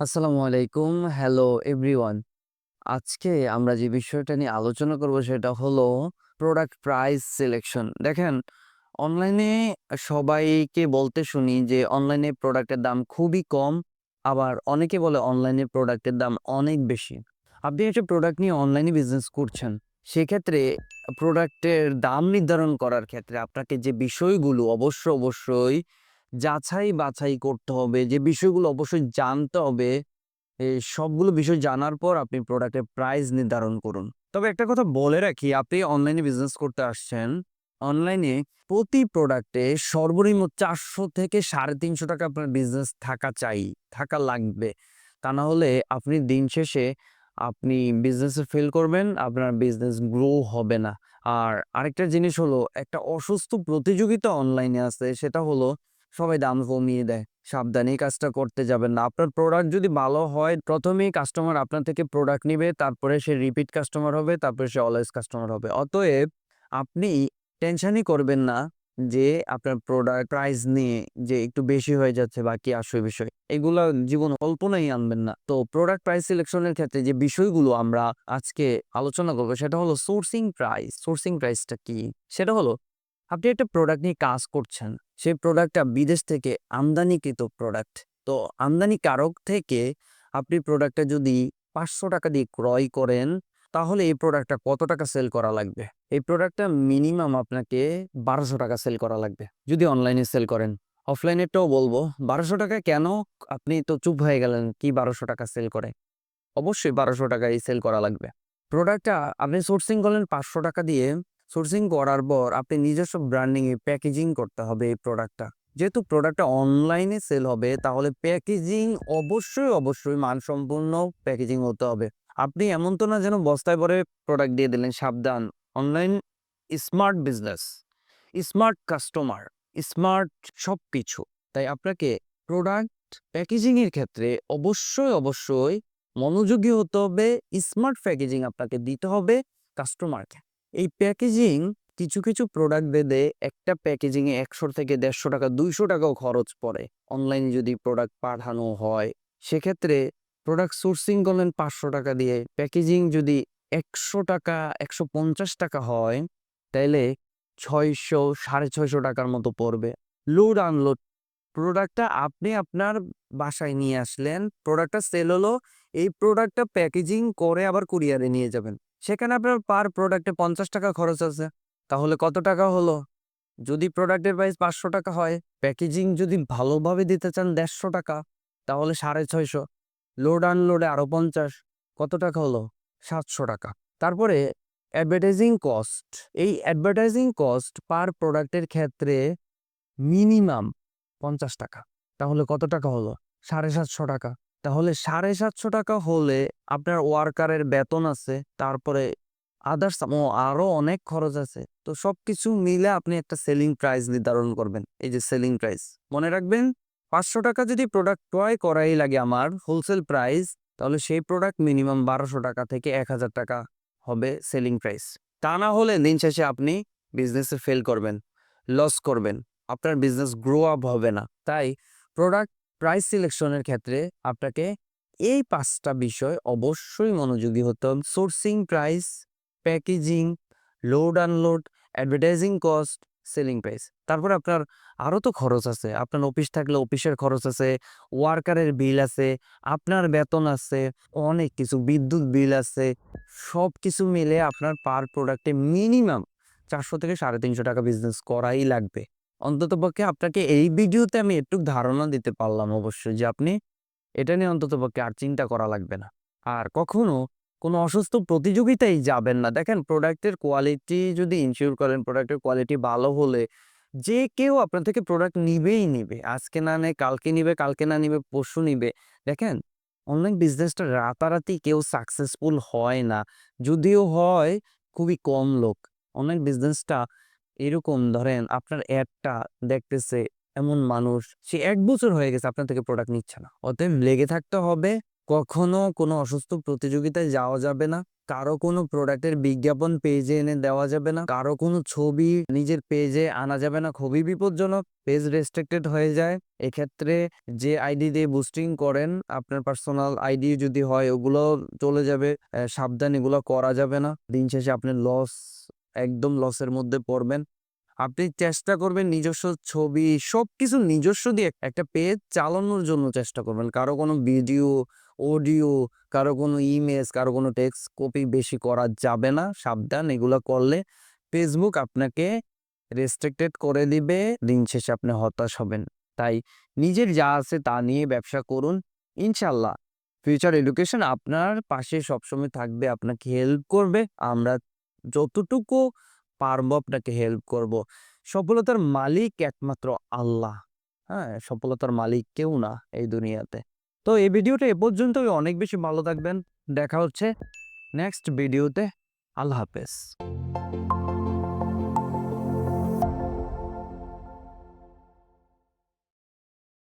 আসসালামু আলাইকুম। Hello everyone. আজকে আমরা যে বিষয়টা নিয়ে আলোচনা করব সেটা হলো প্রোডাক্ট প্রাইস সিলেকশন। দেখেন অনলাইনে সবাইকে বলতে শুনি যে অনলাইনে প্রোডাক্টের দাম খুবই কম। আবার অনেকে বলে অনলাইনে প্রোডাক্টের দাম অনেক বেশি। আপনি একটা প্রোডাক্ট নিয়ে অনলাইনে বিজনেস করছেন। সেক্ষেত্রে প্রোডাক্টের দাম নির্ধারণ করার ক্ষেত্রে আপনাকে যে বিষয়গুলো অবশ্য, অবশ্যই যাচাই বাছাই করতে হবে, যে বিষয়গুলো অবশ্যই জানতে হবে, সবগুলো বিষয় জানার পর আপনি প্রোডাক্টের প্রাইস নির্ধারণ করুন। তবে একটা কথা বলে রাখি, আপনি অনলাইনে বিজনেস করতে আসছেন। অনলাইনে প্রতি প্রোডাক্টে সর্বনিম্ন ৪০০ থেকে ৳৩৫০ আপনার বিজনেস থাকা চাই, থাকা লাগবে। তা না হলে আপনি দিন শেষে আপনি বিজনেসে ফেল করবেন, আপনার বিজনেস গ্রো হবে না। আর আরেকটা জিনিস হলো একটা অসুস্থ প্রতিযোগিতা অনলাইনে আছে সেটা হলো সবাই দাম কমিয়ে দেয়। সাবধান এই কাজটা করতে যাবেন না। আপনার প্রোডাক্ট যদি ভালো হয়, প্রথমেই কাস্টমার আপনার থেকে প্রোডাক্ট নিবে, তারপরে সে রিপিট কাস্টমার হবে, তারপরে সে অলওয়েজ কাস্টমার হবে। অতএব আপনি টেনশনই করবেন না যে আপনার প্রোডাক্ট প্রাইস নিয়ে যে একটু বেশি হয়ে যাচ্ছে বা কি আসল বিষয়। এগুলা জীবনে কল্পনাই আনবেন না। তো প্রোডাক্ট প্রাইস সিলেকশনের ক্ষেত্রে যে বিষয়গুলো আমরা আজকে আলোচনা করব সেটা হলো সোর্সিং প্রাইস। সোর্সিং প্রাইসটা কি? সেটা হলো আপনি একটা প্রোডাক্ট নিয়ে কাজ করছেন। সেই প্রোডাক্টটা বিদেশ থেকে আমদানিকৃত প্রোডাক্ট। তো আমদানিকারক থেকে আপনি প্রোডাক্টটা যদি ৳৫০০ দিয়ে ক্রয় করেন, তাহলে এই প্রোডাক্টটা কত টাকা সেল করা লাগবে? এই প্রোডাক্টটা মিনিমাম আপনাকে ৳১২০০ সেল করা লাগবে। যদি অনলাইনে সেল করেন। অফলাইনেরটাও বলব ৳১২০০ কেন? আপনি তো চুপ হয়ে গেলেন, কি ৳১২০০ সেল করে? অবশ্যই ৳১২০০ ই সেল করা লাগবে। প্রোডাক্টটা আপনি সোর্সিং করলেন ৳৫০০ দিয়ে। সোর্সিং করার পর আপনি নিজস্ব ব্র্যান্ডিং এ প্যাকেজিং করতে হবে এই প্রোডাক্টটা। যেহেতু প্রোডাক্টটা অনলাইনে সেল হবে তাহলে প্যাকেজিং অবশ্যই, অবশ্যই মানসম্পন্ন প্যাকেজিং হতে হবে। আপনি এমন তো না যেন বস্তায় পরে প্রোডাক্ট দিয়ে দিলেন। সাবধান। Online smart business, smart customer, smart সব কিছু তাই আপনাকে প্রোডাক্ট প্যাকেজিং এর ক্ষেত্রে অবশ্যই, অবশ্যই মনোযোগী হতে হবে। স্মার্ট প্যাকেজিং আপনাকে দিতে হবে কাস্টমারকে। এই প্যাকেজিং কিছু, কিছু প্রোডাক্ট ভেদে একটা প্যাকেজিং এ ৳১০০ থেকে ৳১৫০, ৳২০০ ও খরচ পড়ে। অনলাইনে যদি প্রোডাক্ট পাঠানো হয়, সেক্ষেত্রে প্রোডাক্ট সোর্সিং করলেন ৳৫০০ দিয়ে। প্যাকেজিং যদি ৳১০০, ৳১৫০ হয়, তাইলে ছয়শো সাড়ে ছয়শো টাকার মতো পড়বে। লোড আনলোড প্রোডাক্টটা আপনি আপনার বাসায় নিয়ে আসলেন। প্রোডাক্টটা সেল হলো। এই প্রোডাক্টটা প্যাকেজিং করে আবার কুরিয়ারে নিয়ে যাবেন। সেখানে আপনার পার প্রোডাক্টে ৳৫০ খরচ আছে। তাহলে কত টাকা হলো? যদি প্রোডাক্টের প্রাইস ৳৫০০ হয়, প্যাকেজিং যদি ভালোভাবে দিতে চান ৳১৫০ তাহলে ৳৬৫০। লোড আনলোডে আরও পঞ্চাশ কত টাকা হলো? ৳৭০০। তারপরে অ্যাডভার্টাইজিং কস্ট। এই অ্যাডভার্টাইজিং কস্ট পার প্রোডাক্টের ক্ষেত্রে মিনিমাম ৳৫০। তাহলে কত টাকা হলো? ৳৭৫০ তাহলে ৳৭৫০ হলে আপনার ওয়ার্কারের বেতন আছে, তারপরে আদার্স ও আরও অনেক খরচ আছে। তো সবকিছু মিলে আপনি একটা সেলিং প্রাইস নির্ধারণ করবেন। এই যে সেলিং প্রাইস। মনে রাখবেন ৳৫০০ যদি প্রোডাক্ট ক্রয় করাই লাগে আমার হোলসেল প্রাইস, তাহলে সেই প্রোডাক্ট মিনিমাম ৳১২০০ থেকে ৳১০০০ হবে সেলিং প্রাইস। তা না হলে দিন শেষে আপনি বিজনেসে ফেল করবেন, লস করবেন। আপনার বিজনেস গ্রো আপ হবে না। তাই প্রোডাক্ট প্রাইস সিলেকশন এর ক্ষেত্রে আপনাকে এই পাঁচটা বিষয় অবশ্যই মনোযোগী হতে হবে। Sourcing price, packaging, load unload, advertising cost, selling price. তারপর আপনার আরও তো খরচ আছে। আপনার অফিস থাকলে অফিসের খরচ আছে, ওয়ার্কারের বিল আছে, আপনার বেতন আছে, অনেক কিছু বিদ্যুৎ বিল আছে। সব কিছু মিলে আপনার পার প্রোডাক্টে মিনিমাম চারশো থেকে ৳৩৫০ বিজনেস করাই লাগবে। অন্ততপক্ষে আপনাকে এই ভিডিওতে আমি একটু ধারণা দিতে পারলাম অবশ্যই যে আপনি এটা নিয়ে অন্ততপক্ষে আর চিন্তা করা লাগবে না। আর কখনো কোনো অসুস্থ প্রতিযোগিতায় যাবেন না। দেখেন প্রোডাক্টের কোয়ালিটি যদি ইনশিওর করেন, প্রোডাক্টের কোয়ালিটি ভালো হলে যে কেউ আপনার থেকে প্রোডাক্ট নিবেই নিবে। আজকে না নেয় কালকে নিবে, কালকে না নিবে পরশু নিবে। দেখেন অনলাইন বিজনেসটা রাতারাতি কেউ সাকসেসফুল হয় না। যদিও হয় খুবই কম লোক। অনলাইন বিজনেসটা এরকম ধরেন আপনার এডটা দেখতেছে এমন মানুষ সে এক বছর হয়ে গেছে আপনার থেকে প্রোডাক্ট নিচ্ছে না। অতএব লেগে থাকতে হবে, কখনো কোনো অসুস্থ প্রতিযোগিতায় যাওয়া যাবে না কারও কোনো প্রোডাক্টের বিজ্ঞাপন পেজে এনে দেওয়া যাবে না কারও কোনো ছবি নিজের পেজে আনা যাবে না খুবই বিপজ্জনক পেজ রেস্ট্রিক্টেড হয়ে যায় এক্ষেত্রে যে আইডি দিয়ে বুস্টিং করেন আপনার পার্সোনাল আইডি যদি হয় ওগুলো চলে যাবে সাবধান এগুলো করা যাবে না দিন শেষে আপনার লস একদম লসের মধ্যে পড়বেন। আপনি চেষ্টা করবেন নিজস্ব ছবি, সবকিছু নিজস্ব দিয়ে একটা পেজ চালানোর জন্য চেষ্টা করবেন। কারও কোনো ভিডিও অডিও কারও কোনো ইমেজ কারও কোনো টেক্সট কপি বেশি করা যাবে না, সাবধান, এগুলো করলে ফেসবুক আপনাকে রেস্ট্রিক্টেড করে দিবে, দিন শেষে আপনি হতাশ হবেন। তাই নিজের যা আছে তা নিয়ে ব্যবসা করুন। ইনশাল্লাহ ফিউচার এডুকেশন আপনার পাশে সবসময় থাকবে, আপনাকে হেল্প করবে। আমরা যতটুকু পারব আপনাকে হেল্প করব। সফলতার মালিক একমাত্র আল্লাহ। হ্যাঁ সফলতার মালিক কেউ না এই দুনিয়াতে। তো এই ভিডিওটা এ পর্যন্ত অনেক বেশি ভালো থাকবেন। দেখা হচ্ছে নেক্সট ভিডিওতে আল্লাহ হাফেজ।